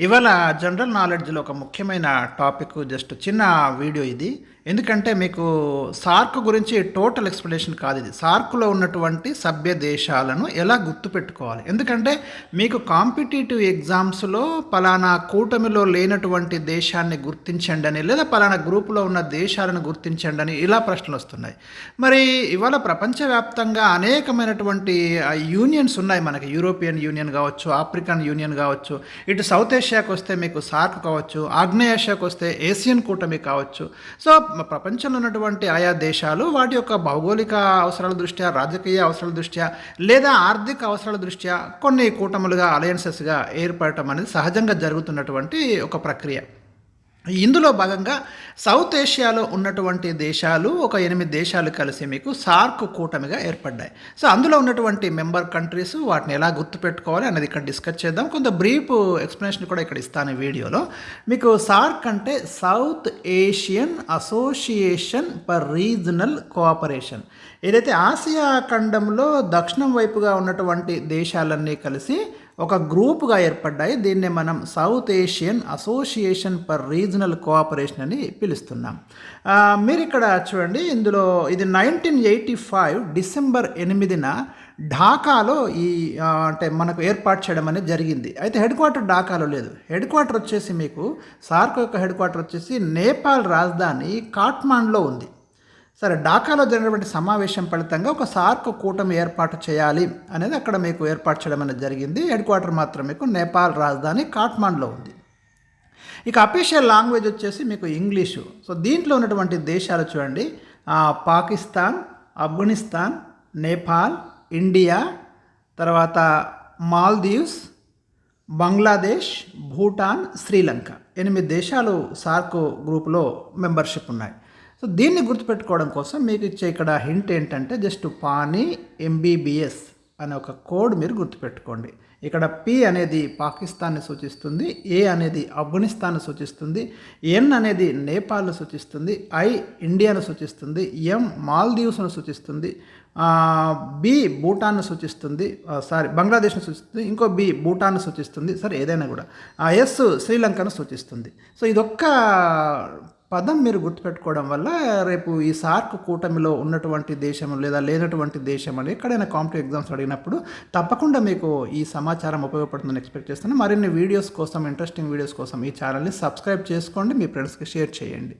ఇవాళ జనరల్ నాలెడ్జ్లో ఒక ముఖ్యమైన టాపిక్ జస్ట్ చిన్న వీడియో ఇది. ఎందుకంటే మీకు సార్క్ గురించి టోటల్ ఎక్స్ప్లెనేషన్ కాదు ఇది. సార్క్లో ఉన్నటువంటి సభ్య దేశాలను ఎలా గుర్తుపెట్టుకోవాలి ఎందుకంటే మీకు కాంపిటేటివ్ ఎగ్జామ్స్లో పలానా కూటమిలో లేనటువంటి దేశాన్ని గుర్తించండి అని లేదా పలానా గ్రూపులో ఉన్న దేశాలను గుర్తించండి అని ఇలా ప్రశ్నలు వస్తున్నాయి. మరి ఇవాళ ప్రపంచవ్యాప్తంగా అనేకమైనటువంటి యూనియన్స్ ఉన్నాయి మనకి. యూరోపియన్ యూనియన్ కావచ్చు ఆఫ్రికన్ యూనియన్ కావచ్చు ఇటు సౌత్ ఏషియాకి వస్తే మీకు సార్క్ కావచ్చు ఆగ్నేయాసియాకి వస్తే ఏషియన్ కూటమి కావచ్చు. సో ప్రపంచంలో ఉన్నటువంటి ఆయా దేశాలు వాటి యొక్క భౌగోళిక అవసరాల దృష్ట్యా రాజకీయ అవసరాల దృష్ట్యా లేదా ఆర్థిక అవసరాల దృష్ట్యా కొన్ని కూటములుగా అలయన్సెస్గా ఏర్పడటం అనేది సహజంగా జరుగుతున్నటువంటి ఒక ప్రక్రియ. ఇందులో భాగంగా సౌత్ ఏషియాలో ఉన్నటువంటి దేశాలు ఒక ఎనిమిది దేశాలు కలిసి మీకు సార్క్ కూటమిగా ఏర్పడ్డాయి. సో అందులో ఉన్నటువంటి మెంబర్ కంట్రీస్ వాటిని ఎలా గుర్తుపెట్టుకోవాలి అనేది ఇక్కడ డిస్కస్ చేద్దాం. కొంత బ్రీఫ్ ఎక్స్ప్లెనేషన్ కూడా ఇక్కడ ఇస్తాను ఈ వీడియోలో. మీకు సార్క్ అంటే South Asian Association for Regional Cooperation. ఏదైతే ఆసియా ఖండంలో దక్షిణం వైపుగా ఉన్నటువంటి దేశాలన్నీ కలిసి ఒక గ్రూపుగా ఏర్పడ్డాయి. దీన్నే మనం South Asian Association for Regional Cooperation అని పిలుస్తున్నాం. మీరు ఇక్కడ చూడండి ఇందులో ఇది నైన్టీన్ ఎయిటీ ఫైవ్ డిసెంబర్ ఎనిమిదిన ఢాకాలో ఈ అంటే మనకు ఏర్పాటు చేయడం అనేది జరిగింది. అయితే హెడ్ క్వార్టర్ ఢాకాలో లేదు. హెడ్ క్వార్టర్ వచ్చేసి మీకు సార్క్ యొక్క హెడ్ క్వార్టర్ వచ్చేసి నేపాల్ రాజధాని కాట్మాండ్లో ఉంది. సరే ఢాకాలో జరిగినటువంటి సమావేశం ఫలితంగా ఒక సార్క్ కూటమి ఏర్పాటు చేయాలి అనేది అక్కడ మీకు ఏర్పాటు చేయడం అనేది జరిగింది. హెడ్ క్వార్టర్ మాత్రం మీకు నేపాల్ రాజధాని కాట్మాండ్లో ఉంది. ఇక అఫీషియల్ లాంగ్వేజ్ వచ్చేసి మీకు ఇంగ్లీషు. సో దీంట్లో ఉన్నటువంటి దేశాలు చూడండి. పాకిస్తాన్ ఆఫ్ఘనిస్తాన్ నేపాల్ ఇండియా తర్వాత మాల్దీవ్స్ బంగ్లాదేశ్ భూటాన్ శ్రీలంక. ఎనిమిది దేశాలు సార్క్ గ్రూపులో మెంబర్షిప్ ఉన్నాయి. సో దీన్ని గుర్తుపెట్టుకోవడం కోసం మీకు ఇచ్చే ఇక్కడ హింట్ ఏంటంటే జస్ట్ పానీ ఎంబీబీఎస్ అనే ఒక కోడ్ మీరు గుర్తుపెట్టుకోండి. ఇక్కడ పి అనేది పాకిస్తాన్ని సూచిస్తుంది ఏ అనేది ఆఫ్ఘనిస్తాన్ సూచిస్తుంది ఎన్ అనేది నేపాల్ను సూచిస్తుంది ఐ ఇండియాను సూచిస్తుంది ఎం మాల్దీవ్స్ను సూచిస్తుంది బి భూటాన్ను సూచిస్తుంది సారీ బంగ్లాదేశ్ను సూచిస్తుంది ఇంకో బి భూటాన్ను సూచిస్తుంది సరే ఏదైనా కూడా. ఎస్ శ్రీలంకను సూచిస్తుంది. సో ఇదొక్క పదం మీరు గుర్తుపెట్టుకోవడం వల్ల రేపు ఈ సార్క్ కూటమిలో ఉన్నటువంటి దేశం లేదా లేనటువంటి దేశం అని ఎక్కడైనా కాంపిటేటివ్ ఎగ్జామ్స్ అడిగినప్పుడు తప్పకుండా మీకు ఈ సమాచారం ఉపయోగపడుతుందని ఎక్స్పెక్ట్ చేస్తాను మరిన్ని వీడియోస్ కోసం ఇంట్రెస్టింగ్ వీడియోస్ కోసం ఈ ఛానల్ని సబ్స్క్రైబ్ చేసుకోండి. మీ ఫ్రెండ్స్కి షేర్ చేయండి.